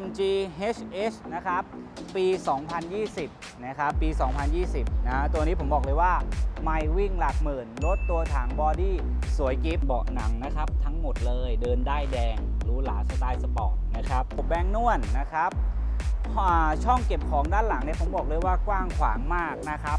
MG HS นะครับ ปี 2020 นะครับ ปี 2020 นะ ตัวนี้ผมบอกเลยว่า ไม่วิ่งหลักหมื่น รถตัวถังบอดี้สวยกิฟต์เบาะหนังนะครับ ทั้งหมดเลย เดินได้แดงหรูหราสไตล์สปอร์ตนะครับผมแบงนวลนะครับ ช่องเก็บของด้านหลังเนี่ยผมบอกเลยว่ากว้างขวางมากนะครับ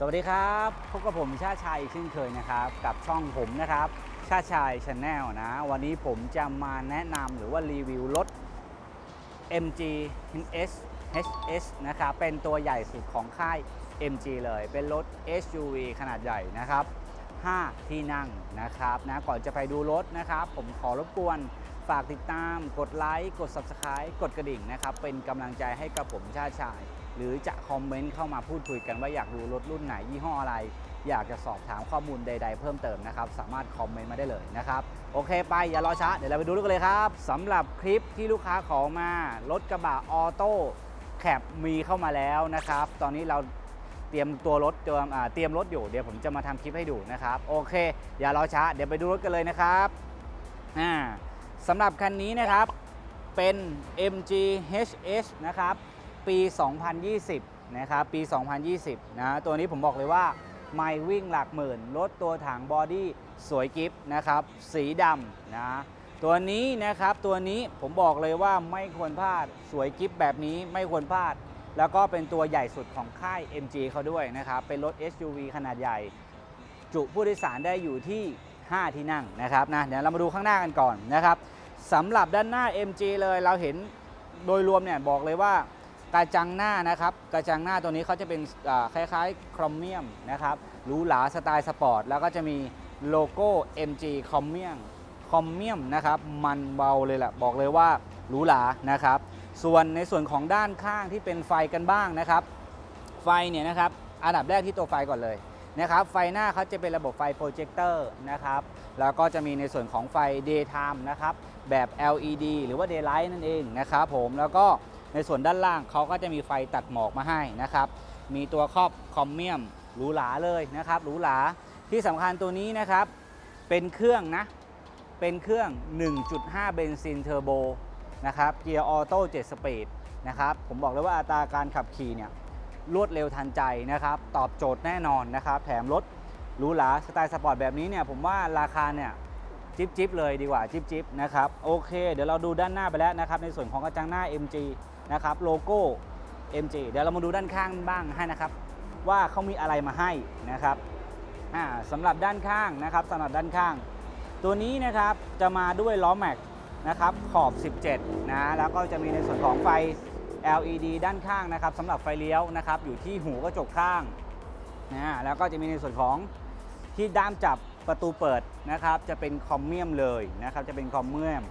สวัสดีครับพบกับผมชาชัยอีกเช่นเคยนะครับ กับช่องผมนะครับ ชาชัยชาแนลนะ วันนี้ผมจะมาแนะนำหรือว่ารีวิวรถ MG HS HS นะครับ เป็นตัวใหญ่สุดของค่าย MG เลย เป็นรถ SUV ขนาดใหญ่นะครับ 5 ที่นั่งนะครับนะก่อนจะไปดูรถนะครับ ผมขอรบกวนฝากติดตาม กดไลค์ กด Subscribe กดกระดิ่งนะครับ เป็นกำลังใจให้กับผมชาชาย หรือจะคอมเมนต์เข้ามาพูดคุยกันว่าอยากดูรถรุ่นไหนยี่ห้ออะไร อยากจะสอบถามข้อมูลใด ๆ เพิ่มเติมนะครับ สามารถคอมเมนต์มาได้เลยนะครับ โอเคไปอย่ารอช้า เดี๋ยวเราไปดูรถกันเลยครับสำหรับคลิปที่ลูกค้าขอมารถกระบะออโต้แคปมีเข้ามาแล้วนะครับ ตอนนี้เราเตรียมตัวรถเตรียมเตรียมรถอยู่เดี๋ยวผมจะมาทำคลิปให้ดูนะครับ โอเค อย่ารอช้า เดี๋ยวไปดูรถกันเลยนะครับอ่าสำหรับคันนี้นะครับเป็น MG HS นะครับ ปี 2020 นะครับ ปี 2020 นะ ตัวนี้ผมบอกเลยว่าไม่วิ่งหลักหมื่น รถตัวถังบอดี้สวยกิฟต์นะครับ สีดำนะ ตัวนี้นะครับ ตัวนี้ผมบอกเลยว่าไม่ควรพลาด สวยกิฟต์แบบนี้ไม่ควรพลาด แล้วก็เป็นตัวใหญ่สุดของค่าย MG เขาด้วยนะครับ เป็นรถ SUV ขนาดใหญ่ จุผู้โดยสารได้อยู่ที่ 5 ที่นั่งนะครับนะ เดี๋ยวเรามาดูข้างหน้ากันก่อนนะครับสำหรับด้านหน้า MG เลยเราเห็นโดยรวมเนี่ยบอกเลยว่า กระจังหน้านะครับ กระจังหน้าตัวนี้เขาจะเป็นคล้ายๆครอมเมียมนะครับหรูหราสไตล์สปอร์ต แล้วก็จะมีโลโก้ MG คอมเมียมคอมเมียมนะครับมันเบาเลยแหละบอกเลยว่าหรูหรานะครับ ส่วนในส่วนของด้านข้างที่เป็นไฟกันบ้างนะครับ ไฟเนี่ยนะครับอันดับแรกที่ตัวไฟก่อนเลยนะครับไฟหน้าเขาจะเป็นระบบไฟโปรเจคเตอร์นะครับแล้วก็จะมีในส่วนของไฟ daytime นะครับแบบ LED หรือว่า daylight นั่นเองนะครับผมแล้วก็ ในส่วนด้านล่างเขาก็จะมีไฟตัดหมอกมาให้นะครับ มีตัวครอบคอมเมียมหรูหราเลยนะครับหรูหราที่สำคัญตัวนี้นะครับ เป็นเครื่องนะ เป็นเครื่อง 1.5 เบนซินเทอร์โบนะครับเกียร์ออโต้7สปีดนะครับ ผมบอกเลยว่าอัตราการขับขี่เนี่ยรวดเร็วทันใจนะครับ ตอบโจทย์แน่นอนนะครับ แถมรถหรูหราสไตล์สปอร์ตแบบนี้เนี่ยผมว่าราคาเนี่ยจิบจิบเลยดีกว่าจิบจิบนะครับ โอเค เดี๋ยวเราดูด้านหน้าไปแล้วนะครับ ในส่วนของกระจังหน้า MG นะครับโลโก้ MG เดี๋ยวเรามาดูด้านข้างบ้างให้นะครับ ว่าเขามีอะไรมาให้นะครับอ่าสำหรับด้านข้างนะครับสำหรับด้านข้าง ตัวนี้นะครับจะมาด้วยล้อแม็กนะครับขอบ 17 นะ แล้วก็จะมีในส่วนของไฟ LED ด้านข้างนะครับสำหรับไฟเลี้ยวนะครับอยู่ที่หูกระจกข้างนะแล้วก็จะมีในส่วนของที่ด้ามจับประตูเปิดนะครับ จะเป็นคอมเมียมเลยนะครับจะเป็นคอมเมียม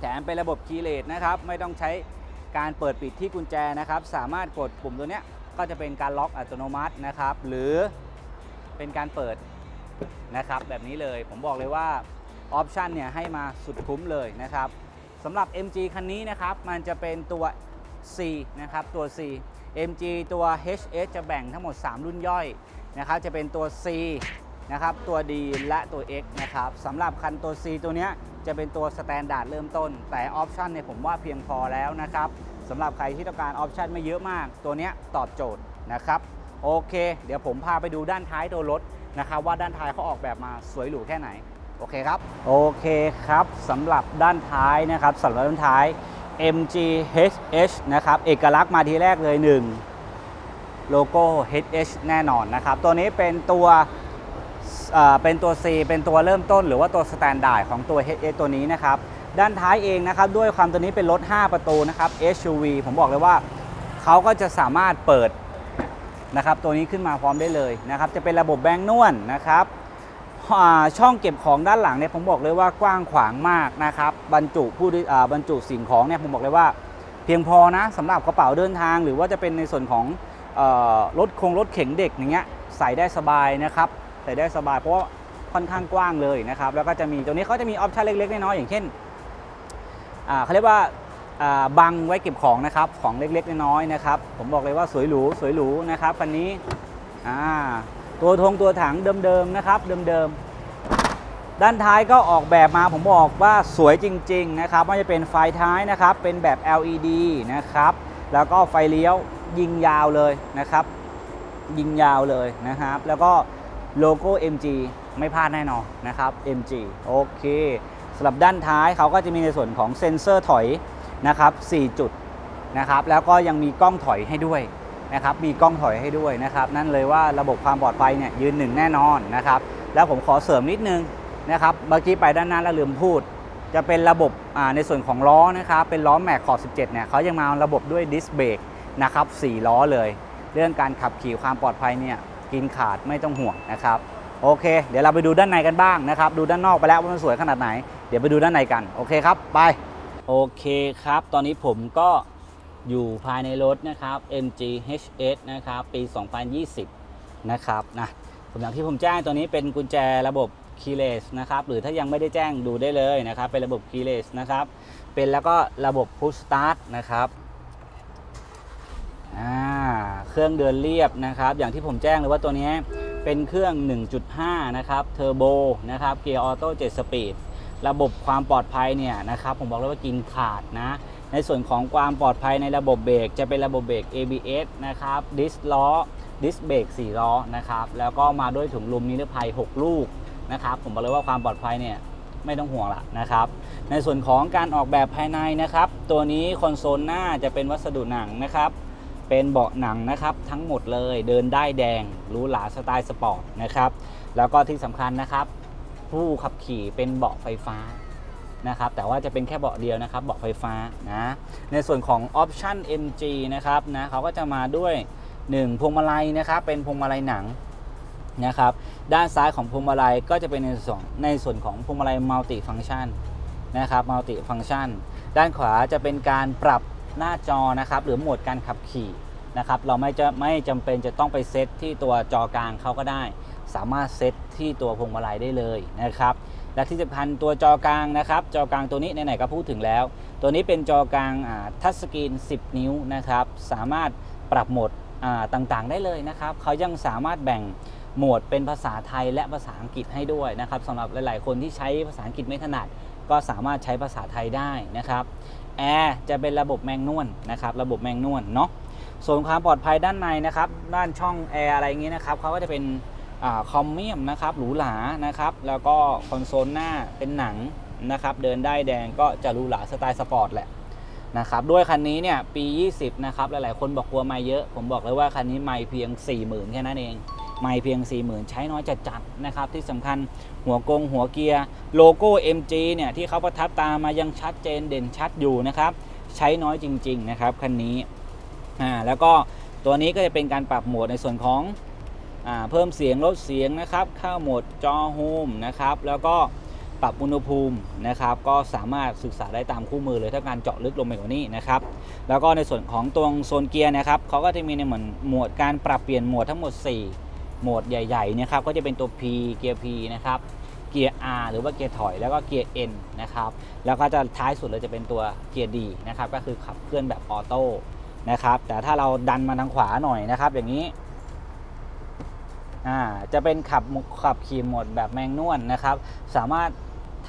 แถมเป็นระบบคีย์เลสนะครับไม่ต้องใช้ การเปิดปิดที่กุญแจนะครับ สามารถกดปุ่มตัวนี้ก็จะเป็นการล็อกอัตโนมัตินะครับ หรือเป็นการเปิดนะครับ แบบนี้เลยผมบอกเลยว่าออปชันเนี่ยให้มาสุดคุ้มเลยนะครับสำหรับ MG คันนี้นะครับ มันจะเป็นตัว C นะครับตัว C MG ตัว HS จะแบ่งทั้งหมด 3 รุ่นย่อยนะครับจะเป็นตัว C นะครับตัว D และตัว X นะครับสำหรับคันตัว C ตัวเนี้ย จะเป็นตัวสแตนดาร์ดเริ่มต้น แต่ออปชันเนี่ยผมว่าเพียงพอแล้วนะครับสำหรับใครที่ต้องการออปชันไม่เยอะมาก ตัวเนี้ยตอบโจทย์นะครับ โอเค เดี๋ยวผมพาไปดูด้านท้ายตัวรถนะครับว่าด้านท้ายเขาออกแบบมาสวยหรูแค่ไหน โอเคครับ โอเคครับสำหรับด้านท้ายนะครับสำหรับด้านท้าย MGHH นะครับเอกลักษณ์มาทีแรกเลยหนึ่งโลโก้ HH แน่นอนนะครับ ตัวนี้เป็นตัว เป็นตัว C เป็นตัวเริ่มต้น หรือว่าตัวสแตนดาร์ดของตัว HH ตัวนี้นะครับ ด้านท้ายเองนะครับด้วยความตัวนี้เป็นรถ 5 ประตูนะครับ SUV ผมบอกเลยว่าเขาก็จะสามารถเปิดนะครับตัวนี้ขึ้นมาพร้อมได้เลยนะครับ จะเป็นระบบแบงค์นวลนะครับช่องเก็บของด้านหลังเนี่ยผมบอกเลยว่ากว้างขวางมากนะครับ บรรจุผู้บรรจุสิ่งของเนี่ยผมบอกเลยว่า เพียงพอนะสำหรับกระเป๋าเดินทาง หรือว่าจะเป็นในส่วนของรถคงรถเข็นเด็กอย่างเงี้ยใส่ได้สบายนะครับ ใส่ได้สบายเพราะว่าค่อนข้างกว้างเลยนะครับแล้วก็จะมีตรงนี้เขาจะมีออปชั่นเล็กๆน้อยๆอย่างเช่นเขาเรียกว่าบังไว้เก็บของนะครับของเล็กๆน้อยๆนะครับผมบอกเลยว่าสวยหรูสวยหรูนะครับคันนี้ตัวธงตัวถังเดิมๆนะครับเดิมๆด้านท้ายก็ออกแบบมาผมบอกว่าสวยจริงๆนะครับไม่ว่าจะเป็นไฟท้ายนะครับเป็นแบบ LED นะครับแล้วก็ไฟเลี้ยวยิงยาวเลยนะครับ ยิงยาวเลยนะครับ แล้วก็ โลโก้ MG ไม่พลาดแน่นอนนะครับ MG โอเคสำหรับด้านท้ายเขาก็จะมีในส่วนของเซ็นเซอร์ถอยนะครับ 4 จุดนะครับ แล้วก็ยังมีกล้องถอยให้ด้วยนะครับ มีกล้องถอยให้ด้วยนะครับ นั่นเลยว่าระบบความปลอดภัยเนี่ยยืนหนึ่งแน่นอนนะครับ แล้วผมขอเสริมนิดนึงนะครับ เมื่อกี้ไปด้านหน้าแล้วลืมพูด จะเป็นระบบในส่วนของล้อนะครับ เป็นล้อแม็กขอบ 17 เนี่ยเขายังมาระบบด้วยดิสเบรกนะครับ4ล้อเลย เรื่องการขับขี่ความปลอดภัยเนี่ย กินขาดไม่ต้องห่วงนะครับโอเค เดี๋ยวเราไปดูด้านในกันบ้างนะครับ ดูด้านนอกไปแล้วว่ามันสวยขนาดไหน เดี๋ยวไปดูด้านในกัน โอเคครับ ไป โอเคครับ ตอนนี้ผมก็อยู่ภายในรถนะครับ MG HS นะครับ ปี 2020 นะครับ นะผมอย่างที่ผมแจ้งตัวนี้เป็นกุญแจระบบ keyless นะครับ หรือถ้ายังไม่ได้แจ้งดูได้เลยนะครับ เป็นระบบ keyless นะครับ เป็นแล้วก็ระบบ push start นะครับ เครื่องเดินเรียบนะครับ อย่างที่ผมแจ้งเลยว่าตัวนี้เป็นเครื่อง 1.5 นะครับ เทอร์โบนะครับ เกียร์ออโต้ 7 สปีด ระบบความปลอดภัยเนี่ยนะครับ ผมบอกเลยว่ากินขาดนะ ในส่วนของความปลอดภัยในระบบเบรกจะเป็นระบบเบรก ABS นะครับ ดิสล้อ ดิสเบรก4ล้อนะครับ แล้วก็มาด้วยถุงลมนิรภัย 6 ลูกนะครับ ผมบอกเลยว่าความปลอดภัยเนี่ยไม่ต้องห่วงละนะครับ ในส่วนของการออกแบบภายในนะครับ ตัวนี้คอนโซลหน้าจะเป็นวัสดุหนังนะครับ เป็นเบาะหนังนะครับทั้งหมดเลยเดินได้แดงหรูหราสไตล์สปอร์ตนะครับแล้วก็ที่สำคัญนะครับผู้ขับขี่เป็นเบาะไฟฟ้านะครับแต่ว่าจะเป็นแค่เบาะเดียวนะครับเบาะไฟฟ้านะในส่วนของออปชั่น MG นะครับนะเขาก็จะมาด้วย 1 พวงมาลัยนะครับเป็นพวงมาลัยหนังนะครับด้านซ้ายของพวงมาลัยก็จะเป็นในส่วนในส่วนของพวงมาลัยมัลติฟัง c t ชันนะครับมัลติฟัง c t ชันด้านขวาจะเป็นการปรับ หน้าจอนะครับหรือโหมดการขับขี่นะครับเราไม่จะไม่จำเป็นจะต้องไปเซตที่ตัวจอกลางเขาก็ได้ สามารถเซตที่ตัวพวงมาลัยได้เลยนะครับและที่สำคัญตัวจอกลางนะครับ จอกลางตัวนี้ไหนๆก็พูดถึงแล้ว ตัวนี้เป็นจอกลางทัชสกรีน 10 นิ้วนะครับ สามารถปรับโหมดต่างๆได้เลยนะครับเขายังสามารถแบ่งโหมดเป็นภาษาไทยและภาษาอังกฤษให้ด้วยนะครับสำหรับหลายๆ คนที่ใช้ภาษาอังกฤษไม่ถนัด ก็สามารถใช้ภาษาไทยได้นะครับ แอร์จะเป็นระบบแมงนวลนะครับระบบแมงนวลเนาะส่วนความปลอดภัยด้านในนะครับด้านช่องแอร์อะไรอย่างนี้นะครับเขาก็จะเป็นอคอมเมียมนะครับหรูหรานะครับแล้วก็คอนโซลหน้าเป็นหนังนะครับเดินได้แดงก็จะหรูหราสไตล์สปอร์ตแหละนะครับด้วยคันนี้เนี่ยปี 20 นะครับ หลาย ๆ คนบอกกลัวไม่เยอะ ผมบอกเลยว่าคันนี้ไม่เพียง 40,000 แค่นั้นเอง ไม่เพียง 40,000 ใช้น้อยจัดๆนะครับ ที่สำคัญหัวกงหัวเกียร์โลโก้ MG เนี่ย ที่เขาประทับตามายังชัดเจนเด่นชัดอยู่นะครับ ใช้น้อยจริง ๆ นะครับ คันนี้อ่าแล้วก็ตัวนี้ก็จะเป็นการปรับโหมดในส่วนของอ่าเพิ่มเสียงลดเสียงนะครับ เข้าโหมดจอโฮมนะครับแล้วก็ปรับอุณหภูมินะครับ ก็สามารถศึกษาได้ตามคู่มือเลยถ้าการเจาะลึกลงไปกว่านี้นะครับ แล้วก็ในส่วนของตัวโซนเกียร์นะครับเขาก็จะมีในเหมือนโหมดการปรับเปลี่ยนโหมดทั้งหมด 4 โหมดใหญ่ๆนะครับก็จะเป็นตัว P เกียร์ P นะครับเกียร์ R หรือว่าเกียร์ถอยแล้วก็เกียร์ N นะครับแล้วก็จะท้ายสุดเราจะเป็นตัวเกียร์ D นะครับก็คือขับเคลื่อนแบบออโต้นะครับแต่ถ้าเราดันมาทางขวาหน่อยนะครับ อย่างนี้อ่าจะเป็นขับขับขี่โหมดแบบแมงนวลนะครับ สามารถ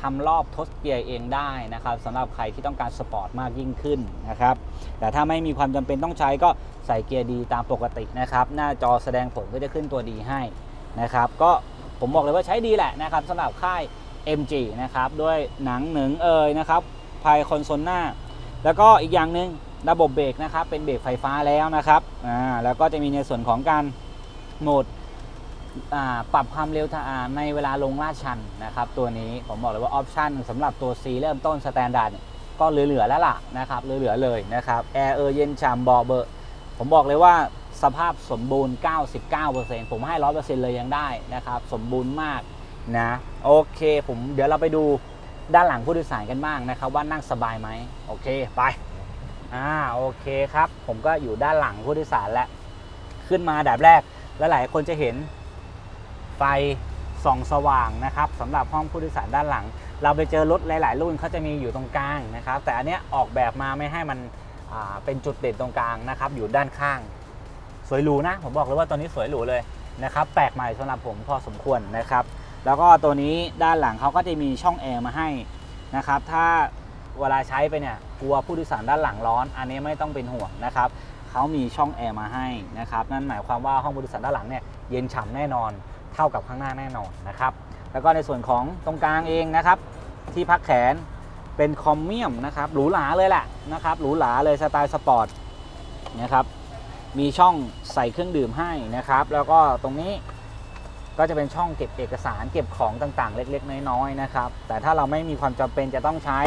ทำรอบทดเกียร์เองได้นะครับสำหรับใครที่ต้องการสปอร์ตมากยิ่งขึ้นนะครับแต่ถ้าไม่มีความจำเป็นต้องใช้ก็ใส่เกียร์ดีตามปกตินะครับหน้าจอแสดงผลก็จะขึ้นตัวดีให้นะครับก็ผมบอกเลยว่าใช้ดีแหละนะครับสำหรับค่าย MG นะครับด้วยหนังหนึ่งเอ่ยนะครับภายคอนโซลหน้า แล้วก็อีกอย่างหนึ่งระบบเบรกนะครับเป็นเบรกไฟฟ้าแล้วนะครับอ่าแล้วก็จะมีในส่วนของการโหมด ปรับความเร็วในเวลาลงลาดชันนะครับ ตัวนี้ผมบอกเลยว่าออปชันสำหรับตัว C เริ่มต้นสแตนดาร์ดก็เหลือๆแล้วล่ะนะครับเหลือๆเลยนะครับแอร์เออเย็นฉ่ำบาะเบอร์ผมบอกเลยว่าสภาพสมบูรณ์ 99%ผมให้ 100%เลยยังได้นะครับ สมบูรณ์มากนะโอเค ผมเดี๋ยวเราไปดูด้านหลังผู้โดยสารกันบ้างนะครับ ว่านั่งสบายไหมโอเคไปอ่าโอเคครับ ผมก็อยู่ด้านหลังผู้โดยสารแล้วขึ้นมาดับแรก แล้วหลายคนจะเห็น ไฟส่องสว่างนะครับสำหรับห้องผู้โดยสารด้านหลัง เราไปเจอรถหลาย ๆ รุ่นเขาจะมีอยู่ตรงกลางนะครับ แต่อันเนี้ยออกแบบมาไม่ให้มันเป็นจุดเด่นตรงกลางนะครับ อยู่ด้านข้าง สวยหรูนะ ผมบอกเลยว่าตัวนี้สวยหรูเลยนะครับ แปลกใหม่สำหรับผมพอสมควรนะครับ แล้วก็ตัวนี้ด้านหลังเขาก็จะมีช่องแอร์มาให้นะครับ ถ้าเวลาใช้ไปเนี่ยกลัวผู้โดยสารด้านหลังร้อน อันนี้ไม่ต้องเป็นห่วงนะครับเขามีช่องแอร์มาให้นะครับ นั่นหมายความว่าห้องผู้โดยสารด้านหลังเนี่ยเย็นฉ่ำแน่นอน เท่ากับข้างหน้าแน่นอนนะครับ แล้วก็ในส่วนของตรงกลางเองนะครับ ที่พักแขนเป็นคอมเมียมนะครับหรูหราเลยแหละนะครับหรูหราเลยสไตล์สปอร์ตนะครับมีช่องใส่เครื่องดื่มให้นะครับ แล้วก็ตรงนี้ก็จะเป็นช่องเก็บเอกสารเก็บของต่างๆ เล็กๆ น้อยๆนะครับ แต่ถ้าเราไม่มีความจำเป็นจะต้องใช้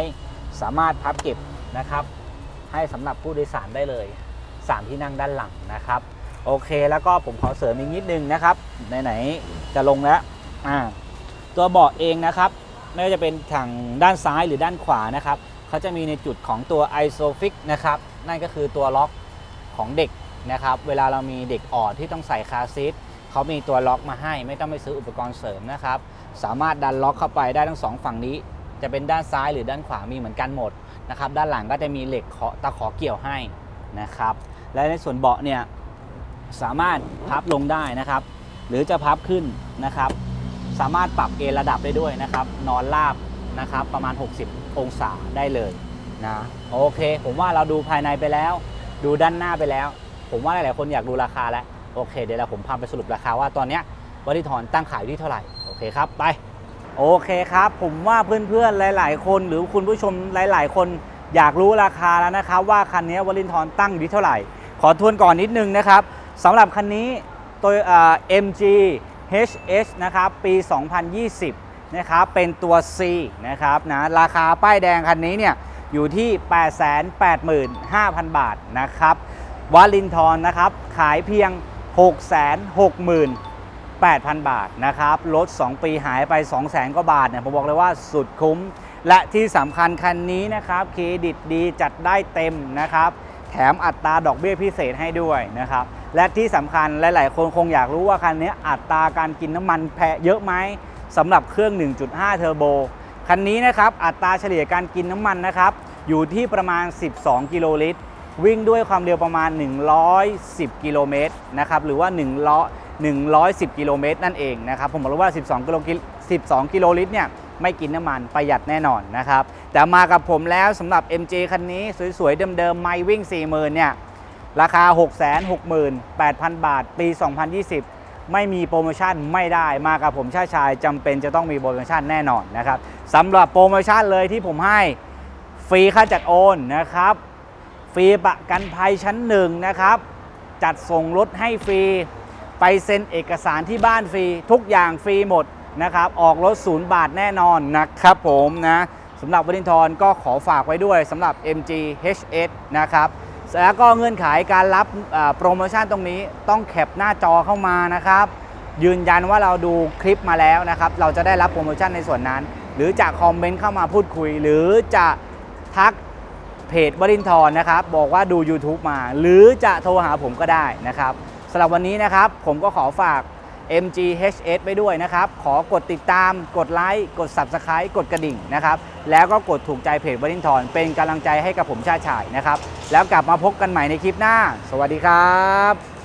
สามารถพับเก็บนะครับ ให้สำหรับผู้โดยสารได้เลย 3 ที่นั่งด้านหลังนะครับ โอเคแล้วก็ผมขอเสริมอีกนิดนึงนะครับไหนๆจะลงแล้วอ่าตัวเบาะเองนะครับ ไม่ว่าจะเป็นทางด้านซ้ายหรือด้านขวานะครับเขาจะมีในจุดของตัว isofix นะครับ นั่นก็คือตัวล็อกของเด็กนะครับ เวลาเรามีเด็กอ่อนที่ต้องใส่คาร์ซีทเขามีตัวล็อกมาให้ ไม่ต้องไปซื้ออุปกรณ์เสริมนะครับ สามารถดันล็อกเข้าไปได้ทั้งสองฝั่งนี้ จะเป็นด้านซ้ายหรือด้านขวามีเหมือนกันหมดนะครับ ด้านหลังก็จะมีเหล็กตะขอเกี่ยวให้นะครับ และในส่วนเบาะเนี่ย สามารถพับลงได้นะครับ หรือจะพับขึ้นนะครับ สามารถปรับเอนระดับได้ด้วยนะครับ นอนราบนะครับ ประมาณ 60 องศาได้เลยนะโอเค ผมว่าเราดูภายในไปแล้ว ดูด้านหน้าไปแล้ว ผมว่าหลายๆคนอยากดูราคาแล้วโอเค เดี๋ยวเราผมพาไปสรุปราคาว่าตอนนี้ยบริทอนตั้งขายที่เท่าไหร่โอเคครับไปโอเคครับ ผมว่าเพื่อนๆหลาย ๆ คน หรือคุณผู้ชมหลาย ๆ คนอยากรู้ราคาแล้วนะครับ ว่าคันนี้วลินทรตั้งอยู่ที่เท่าไหร่ ขอทวนก่อนนิดนึงนะครับ สำหรับคันนี้ตัว MG HS นะครับ ปี 2020 นะครับ เป็นตัว C นะครับนะราคาป้ายแดงคันนี้เนี่ยอยู่ที่ 885,000 บาทนะครับวาลินทรนะครับ ขายเพียง 668,000 บาทนะครับลด 2 ปีหายไป 200,000 กว่าบาทเนี่ยผมบอกเลยว่าสุดคุ้ม และที่สำคัญคันนี้นะครับเครดิตดีจัดได้เต็มนะครับ แถมอัตราดอกเบี้ยพิเศษให้ด้วยนะครับ และที่สำคัญหลาย ๆ คนคงอยากรู้ว่าคันนี้อัตราการกินน้ำมันแพะเยอะไหมสำหรับเครื่อง 1.5 เทอร์โบ คันนี้นะครับอัตราเฉลี่ยการกินน้ำมันนะครับอยู่ที่ประมาณ 12 กิโลลิตร วิ่งด้วยความเร็วประมาณ 110 กิโลเมตรนะครับหรือว่า1ล้อ110 กิโลเมตรนั่นเองนะครับผมบอกเลยว่า 12 กิโลกิ12 กิโลลิตรเนี่ยไม่กินน้ำมันประหยัดแน่นอนนะครับแต่มากับผมแล้วสำหรับ MJ คันนี้สวย ๆ เดิม ๆ ไม่วิ่ง 40,000เนี่ย ราคา 668,000 บาท ปี 2020 ไม่มีโปรโมชั่นไม่ได้มากับผมชาชายจำเป็นจะต้องมีโปรโมชั่นแน่นอนนะครับสำหรับโปรโมชั่นเลยที่ผมให้ฟรีค่าจัดโอนนะครับฟรีประกันภัยชั้นหนึ่งนะครับ จัดส่งรถให้ฟรี ไปเซ็นเอกสารที่บ้านฟรี ทุกอย่างฟรีหมดนะครับ ออกรถศูนย์บาทแน่นอนนะครับผมนะสำหรับวรินทร์ก็ขอฝากไว้ด้วยสำหรับ MG HS นะครับ แล้วก็เงื่อนไขการรับโปรโมชั่นตรงนี้ต้องแคปหน้าจอเข้ามานะครับ ยืนยันว่าเราดูคลิปมาแล้วนะครับ เราจะได้รับโปรโมชั่นในส่วนนั้น หรือจะคอมเมนต์เข้ามาพูดคุย หรือจะทักเพจบรินทร์นะครับ บอกว่าดู YouTube มา หรือจะโทรหาผมก็ได้นะครับสำหรับวันนี้นะครับ ผมก็ขอฝาก MGHS ไปด้วยนะครับ ขอกดติดตาม กดไลค์ กด Subscribe กดกระดิ่งนะครับ แล้วก็กดถูกใจเพจวรินทร์เป็นกำลังใจให้กับผมชาติชายนะครับ แล้วกลับมาพบกันใหม่ในคลิปหน้า สวัสดีครับ